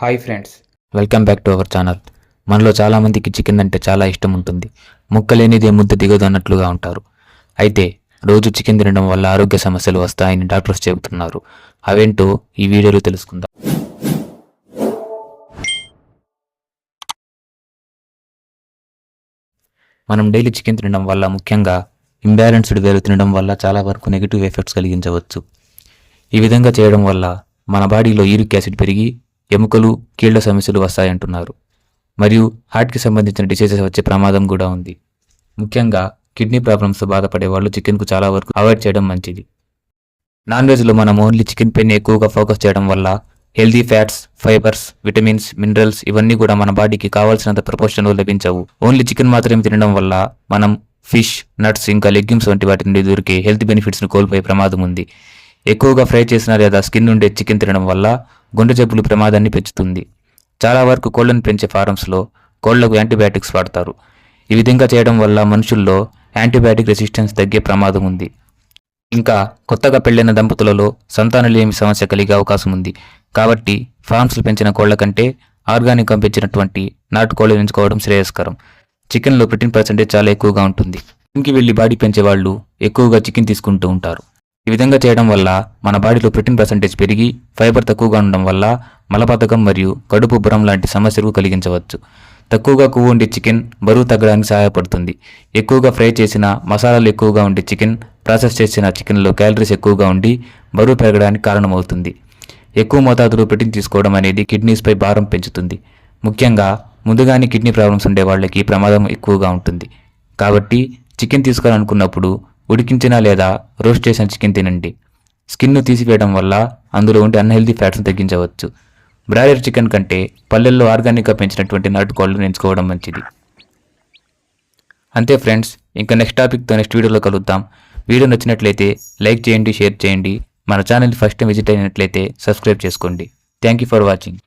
Hi friends welcome back to our channel మనలో చాలామందికి chicken అంటే చాలా ఇష్టం ఉంటుంది. ముక్కలేనిదే ముద్ద దిగదు అన్నట్లుగా ఉంటారు. అయితే రోజు చికెన్ తినడం వల్ల ఆరోగ్య సమస్యలు వస్తాయని డాక్టర్స్ చెబుతున్నారు. అవేంటో ఈ వీడియోలో తెలుసుకుందాం. మనం డైలీ చికెన్ తినడం వల్ల ముఖ్యంగా ఇంబ్యాలెన్స్డ్ వేలు తినడం వల్ల చాలా వరకు నెగిటివ్ ఎఫెక్ట్స్ కలిగించవచ్చు. ఈ విధంగా చేయడం వల్ల మన బాడీలో యూరిక్ యాసిడ్ పెరిగి ఎముకలు కీళ్ళ సమస్యలు వస్తాయంటున్నారు. మరియు హార్ట్కి సంబంధించిన డిసీజెస్ వచ్చే ప్రమాదం కూడా ఉంది. ముఖ్యంగా కిడ్నీ ప్రాబ్లమ్స్ బాధపడే వాళ్ళు చికెన్కు చాలా వరకు అవాయిడ్ చేయడం మంచిది. నాన్ వెజ్లో మనం ఓన్లీ చికెన్ పైన ఎక్కువగా ఫోకస్ చేయడం వల్ల healthy fats fibres vitamins minerals ఇవన్నీ కూడా మన బాడీకి కావాల్సినంత ప్రపోర్షన్లో లభించవు. ఓన్లీ చికెన్ మాత్రమే తినడం వల్ల మనం ఫిష్ నట్స్ ఇంకా లెగ్యూమ్స్ వంటి వాటి నుండి దొరికే హెల్త్ బెనిఫిట్స్ను కోల్పోయే ప్రమాదం ఉంది. ఎక్కువగా ఫ్రై చేసిన లేదా స్కిన్ ఉండే చికెన్ తినడం వల్ల గుండె జబ్బులు ప్రమాదాన్ని పెంచుతుంది. చాలా వరకు కోళ్ళను పెంచే ఫారమ్స్లో కోళ్ళకు యాంటీబయాటిక్స్ వాడతారు. ఈ విధంగా చేయడం వల్ల మనుషుల్లో యాంటీబయాటిక్ రెసిస్టెన్స్ తగ్గే ప్రమాదం ఉంది. ఇంకా కొత్తగా పెళ్ళైన దంపతులలో సంతానలేమి సమస్య కలిగే అవకాశం ఉంది. కాబట్టి ఫార్మ్స్లు పెంచిన కోళ్ళ కంటే ఆర్గానిక్గా పెంచినటువంటి నాటుకోళ్ళు ఎంచుకోవడం శ్రేయస్కరం. చికెన్లో ప్రోటీన్ పర్సెంటేజ్ చాలా ఎక్కువగా ఉంటుంది. జిమ్కి వెళ్ళి బాడీ పెంచే వాళ్ళు ఎక్కువగా చికెన్ తీసుకుంటూ ఉంటారు. ఈ విధంగా చేయడం వల్ల మన బాడీలో ప్రోటీన్ పర్సెంటేజ్ పెరిగి ఫైబర్ తక్కువగా ఉండడం వల్ల మలబద్ధకం మరియు కడుపు ఉబ్బరం లాంటి సమస్యలు కలిగించవచ్చు. తక్కువగా కొవ్వు ఉండే చికెన్ బరువు తగ్గడానికి సహాయపడుతుంది. ఎక్కువగా ఫ్రై చేసిన మసాలాలు ఎక్కువగా ఉండే చికెన్ ప్రాసెస్ చేసిన చికెన్లో క్యాలరీస్ ఎక్కువగా ఉండి బరువు పెరగడానికి కారణమవుతుంది. ఎక్కువ మోతాదులో ప్రోటీన్ తీసుకోవడం అనేది కిడ్నీస్పై భారం పెంచుతుంది. ముఖ్యంగా ముందుగానే కిడ్నీ ప్రాబ్లమ్స్ ఉండే వాళ్ళకి ప్రమాదం ఎక్కువగా ఉంటుంది. కాబట్టి చికెన్ తీసుకోవాలనుకున్నప్పుడు ఉడికించిన లేదా రోస్ట్ చేసిన చికెన్ తినండి. స్కిన్ను తీసివేయడం వల్ల అందులో ఉండే అన్హెల్దీ ఫ్యాట్స్ను తగ్గించవచ్చు. బ్రాయిలర్ చికెన్ కంటే పల్లెల్లో ఆర్గానిక్గా పెంచినటువంటి నాటుకోళ్ళను ఎంచుకోవడం మంచిది. అంతే ఫ్రెండ్స్ ఇంకా నెక్స్ట్ టాపిక్తో నెక్స్ట్ వీడియోలో కలుద్దాం. వీడియో నచ్చినట్లయితే లైక్ చేయండి షేర్ చేయండి. మన ఛానల్ ఫస్ట్ టైం విజిట్ అయినట్లయితే సబ్స్క్రైబ్ చేసుకోండి. Thank you for watching.